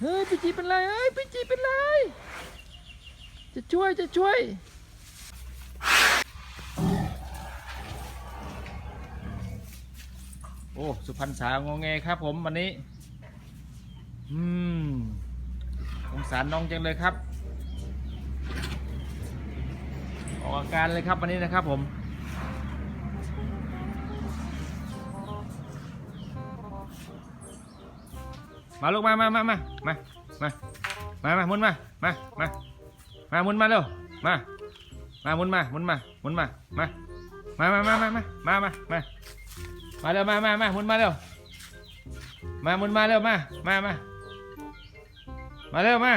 เฮ้ยพี่จีเป็นไรเฮ้ยพี่จีเป็นไร จะช่วยจะช่วย โอ้สุพรรณษางงแงครับผมวันนี้ อืมสงสารน้องจังเลยครับ ออกอาการเลยครับวันนี้นะครับผม มาลูกมามามามามามามามามุนมามามามามุนมาเร็วมามามุนมามุนมามุนมามามามามามามามามามามาเร็วมามามามุนมาเร็วมามุนมาเร็วมามามามาเร็วมา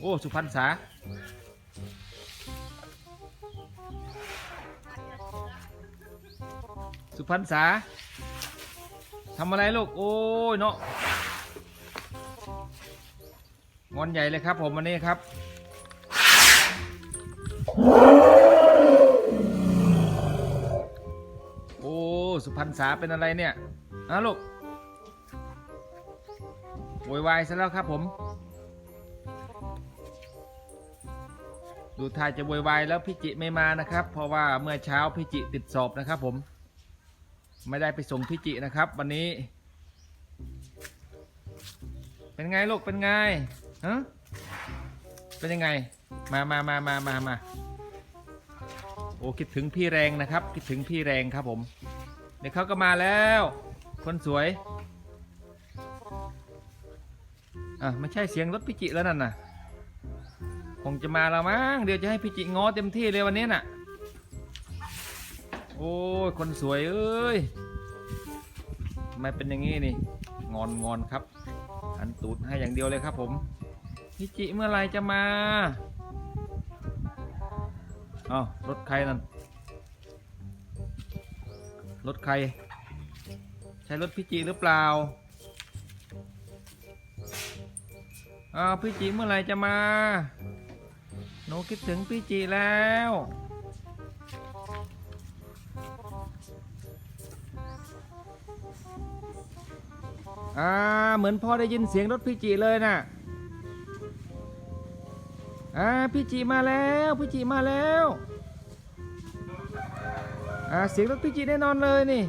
โอ้ สุพรรณษาสุพรรณษาทำอะไรลูก โอ้ยเนาะงอนใหญ่เลยครับผมวันนี้ครับ โอ้ สุพรรณษาเป็นอะไรเนี่ยอ้าวลูกโวยวายซะแล้วครับผม ดูท่าจะโวยวายแล้วพี่จิไม่มานะครับ เพราะว่าเมื่อเช้าพี่จิติดสอบนะครับ ผม ไม่ได้ไปส่งพี่จินะครับ วันนี้ เป็นไงลูกเป็นไงฮะเป็นยังไง มามามามามามาโอ้คิดถึงพี่แรงนะครับ คิดถึงพี่แรงครับผม เดี๋ยวเขาก็มาแล้ว คนสวยอะไม่ใช่เสียงรถพี่จิแล้วนั่นน่ะ งจะมาแล้วมั้งเดี๋ยวจะให้พี่จิง้อเต็มที่เลยวันนี้น่ะ โอ้ยคนสวยเอ้ยทำไมเป็นอย่างงี้นี่ งอนงอนครับหันตูดให้อย่างเดียวเลยครับ ผมพี่จิเมื่อไหรจะมาเอ้ารถใครนั่นรถใคร ใช่รถพี่จิหรือเปล่าอ้าวพี่จิเมื่อไหรจะมา หนูคิดถึงพี่จีแล้ว อ่า เหมือนพ่อได้ยินเสียงรถพี่จีเลยนะ่ะ อ่า พี่จีมาแล้ว พี่จีมาแล้ว อ่า เสียงรถพี่จีแน่นอนเลยนี่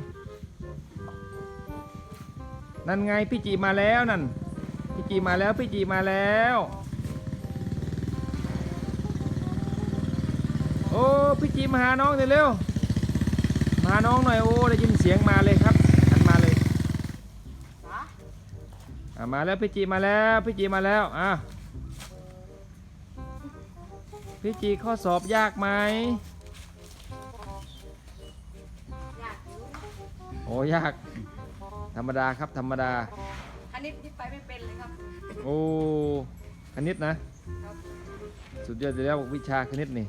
นั่นไงพี่จีมาแล้วนั่น พี่จีมาแล้ว พี่จีมาแล้ว อ้พี่จีมาหาน้องเร็วๆมาหาน้องหน่อยโอ้ได้ยินเสียงมาเลยครับหันมาเลยอะมาแล้วพี่จีมาแล้วพี่จีมาแล้วอะพี่จีข้อสอบยากไหมอยากรู้โอ้ยาก ธรรมดาครับธรรมดาคณิตนี่ไปไม่เป็นเลยครับ โอ้คณิตนะครับสุดยอดเลยแล้ววิชาคณิตนี่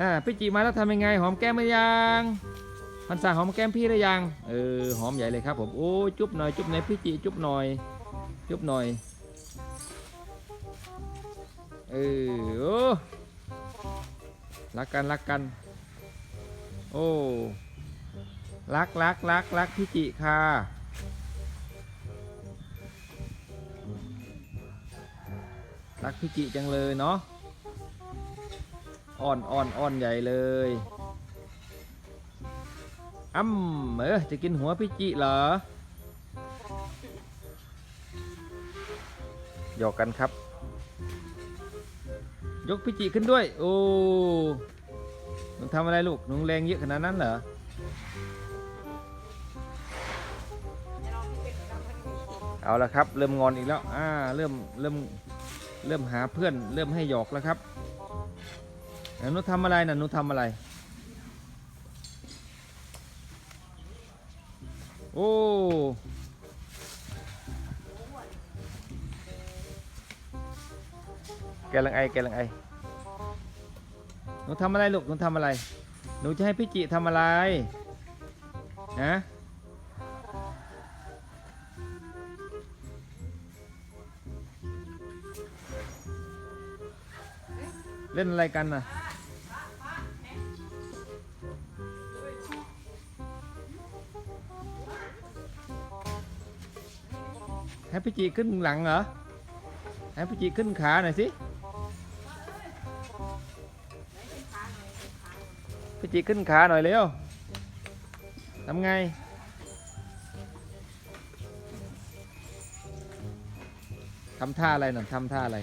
อ่าพี่จีมาแล้วทำยังไง หอมแก้มหรือยังพันษาหอมแก้มพี่หรือยังเออหอมใหญ่เลยครับผมโอ้จุ๊บหน่อยจุ๊บหน่อยพี่จีจุ๊บหน่อย จุ๊บหน่อยเออรักกันรักกัน โอ้รักรักรักรักพี่จิค่ะรักพี่จิจังเลยเนาะ อ่อนอ่อนอ่อนใหญ่เลยอ้ำเออจะกินหัวพี่จิเหรอหยอกกันครับ ยกพี่จิขึ้นด้วย โอ้หนูทำอะไรลูกหนูแรงเยอะขนาดนั้นเหรอเอาละครับ เริ่มงอนอีกแล้วอ่าเริ่มเริ่มเริ่มหาเพื่อน เริ่มให้หยอกแล้วครับ หนูทำอะไรนะหนูทำอะไร โอ้แกลังไอแกลังไอหนูทำอะไรลูกหนูทำอะไร หนูจะให้พี่จิทำอะไรนะเล่นอะไรกันน่ะ ให้พี่จีขึ้นหลังเหรอให้พี่จีขึ้นขาหน่อยสิพี่จีขึ้นขาหน่อยเร็วทำไงทำท่าอะไรหน่อยทำท่าอะไร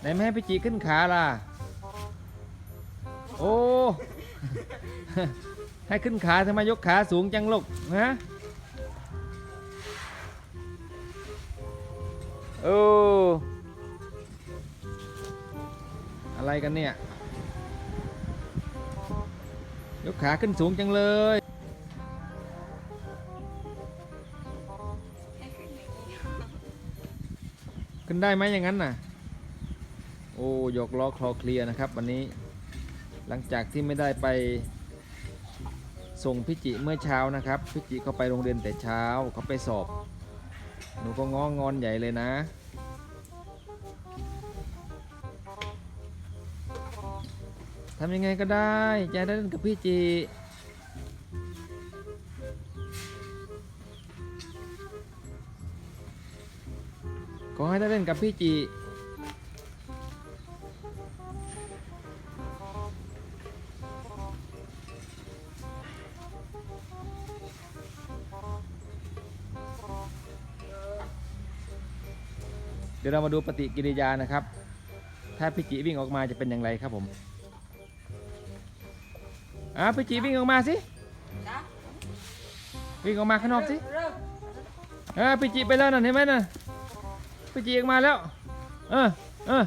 ไหนไม่ให้พี่จีขึ้นขาล่ะ โอ้ ให้ขึ้นขาทำไมยกขาสูงจังลูกฮะโอ้อะไรกันเนี่ย ยกขาขึ้นสูงจังเลยขึ้นได้ไหมอย่างนั้นน่ะ โอ้ยกล้อคลอเคลียนะครับ วันนี้ หลังจากที่ไม่ได้ไปส่งพิจิเมื่อเช้านะครับ พิจิเขาไปโรงเรียนแต่เช้าเขาไปสอบ หนูก็ง้องอนใหญ่เลยนะ ทำยังไงก็ได้จะได้เล่นกับพี่จิขอให้ได้เล่นกับพี่จิ ดี๋ยวเรามาดูปฏิกิริยานะครับ ถ้าพี่จิวิ่งออกมาจะเป็นอย่างไรครับผมอ่าพี่จิวิ่งออกมาสิจ้ะวิ่งออกมาข้างนอกสิเริ่มเออพี่จิไปแล้วน่ะเห็นไหมน่ะพี่จิออกมาแล้ว เออเออ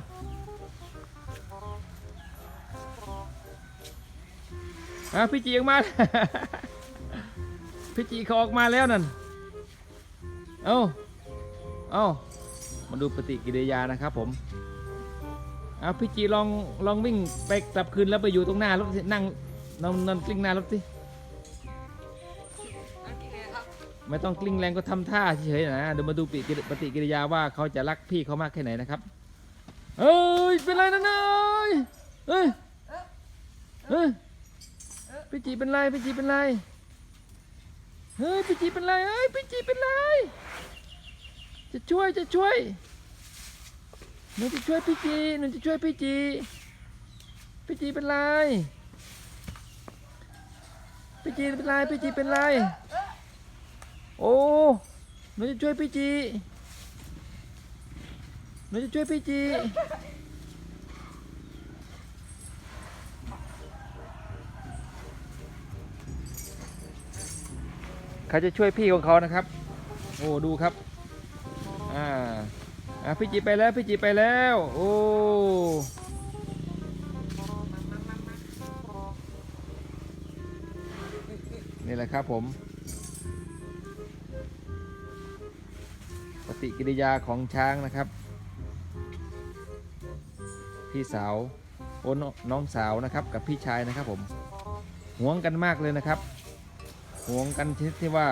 อะพี่จิออกมา พี่จิเขาออกมาแล้วนั่น เอาเอา มาดูปฏิกิริยานะครับผมเอาพี่จีลองลองวิ่งไปกลับคืนแล้วไปอยู่ตรงหน้ารถสินั่งนอนนอนกลิ้งหน้ารถสิไม่ต้องกลิ้งแรงก็ทำท่าเฉยๆนะเดี๋ยวมาดูปฏิกิริปฏิกิริยาว่าเขาจะรักพี่เขามากแค่ไหนนะครับเอ้ยเป็นไรนะนายเอ้ยเอ้ยพี่จีเป็นไรพี่จีเป็นไรเฮ้ยพี่จีเป็นไรเอ้ยพี่จีเป็นไร จะช่วยจะช่วยหนูจะช่วยพี่จีหนูจะช่วยพี่จีพี่จีเป็นไรพี่จีเป็นไรพี่จีเป็นไรโอ้หนูจะช่วยพี่จีหนูจะช่วยพี่จีเขาจะช่วยพี่ของเขานะครับ โอ้ดูครับ อ่าอ่าพี่จีไปแล้วพี่จีไปแล้วโอ้นี่แหละครับผม ปฏิกิริยาของช้างนะครับ พี่สาวโอ้นน้องสาวนะครับกับพี่ชายนะครับผมห่วงกันมากเลยนะครับห่วงกันชนิดที่ว่า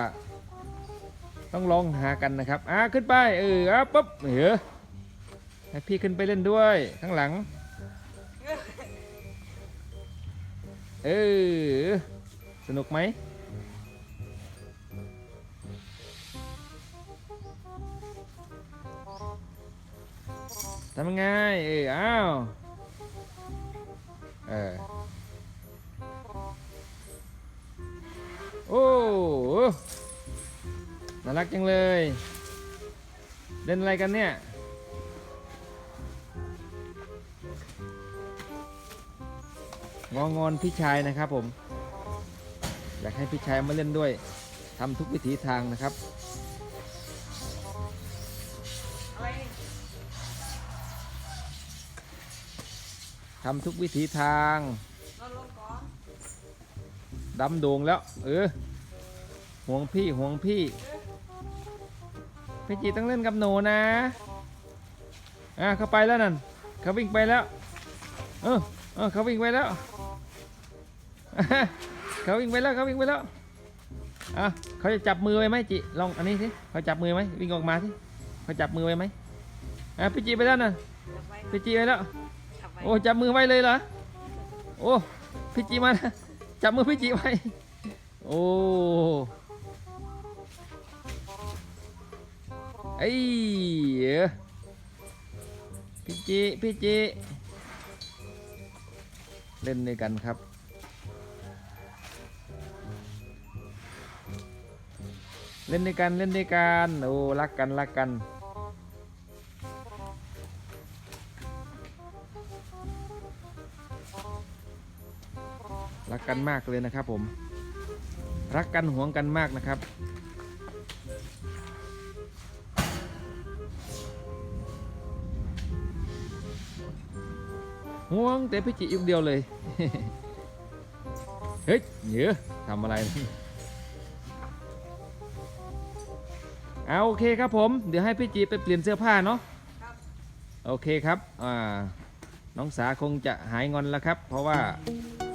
ต้องลองหากันนะครับอ่าขึ้นไปเอออะปุ๊บเฮ้อให้พี่ขึ้นไปเล่นด้วยข้างหลัง เออสนุกไหมทำยังไงเอออ้าวเออโอ้ น่ารักจังเลย เล่นอะไรกันเนี่ย งองอนพี่ชายนะครับผม อยากให้พี่ชายมาเล่นด้วยทำทุกวิถีทางนะครับ ทำทุกวิถีทางดำโด่งแล้ว เออห่วงพี่ห่วงพี่ พี่จีต้องเล่นกับหนูนะ อะเขาไปแล้วนั่นเขาวิ่งไปแล้ว เออเออเขาวิ่งไปแล้วเขาวิ่งไปแล้วเขาวิ่งไปแล้ว อะเขาจะจับมือไว้ไหมจิลองอันนี้สิเขาจับมือไหมวิ่งออกมาสิเขาจับมือไว้ไหมอะพี่จิไปแล้วน่ะจับไว้พี่จิไปแล้ว โอ้จับมือไว้เลยเหรอ โอ้พี่จิมาจับมือพี่จิไว้ โอ้ ไอ้เอ๋พี่จิพี่จิเล่นด้วยกันครับ เล่นด้วยกันเล่นด้วยกันโอ้รักกันรักกันรักกันมากเลยนะครับผม รักกันห่วงกันมากนะครับ ห่วงแต่พี่จิยุกเดียวเลย เฮ้ยเหนือทำอะไรนะเอาโอเคครับผม เดี๋ยวให้พี่จีไปเปลี่ยนเสื้อผ้าเนาะครับโอเคครับอ่าน้องสาคงจะหายงอนแล้วครับ เพราะว่า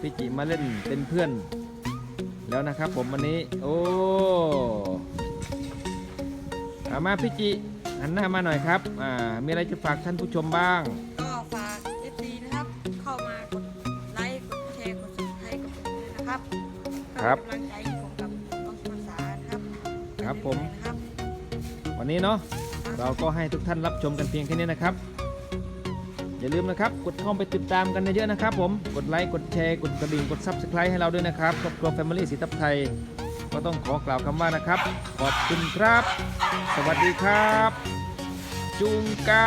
พี่จิมาเล่นเป็นเพื่อน แล้วนะครับผมวันนี้ โอ้เอามาพี่จิหันหน้ามาหน่อยครับอ่ามีอะไรจะฝากท่านผู้ชมบ้าง ครับเพื่อกำลังใจให้ผมกับน้องภาษานะครับครับผมนะครับ วันนี้เนาะเราก็ให้ทุกท่านรับชมกันเพียงแค่นี้นะครับ อย่าลืมนะครับกดเข้าไปติดตามกันเยอะๆนะครับ ผมกดไลค์กดแชร์กดกระดิ่งกด Subscribe ให้เราด้วยนะครับครอบครัว Family สีทับไทย ก็ต้องขอกล่าวคำว่านะครับ ขอบคุณครับ สวัสดีครับ จุงกะ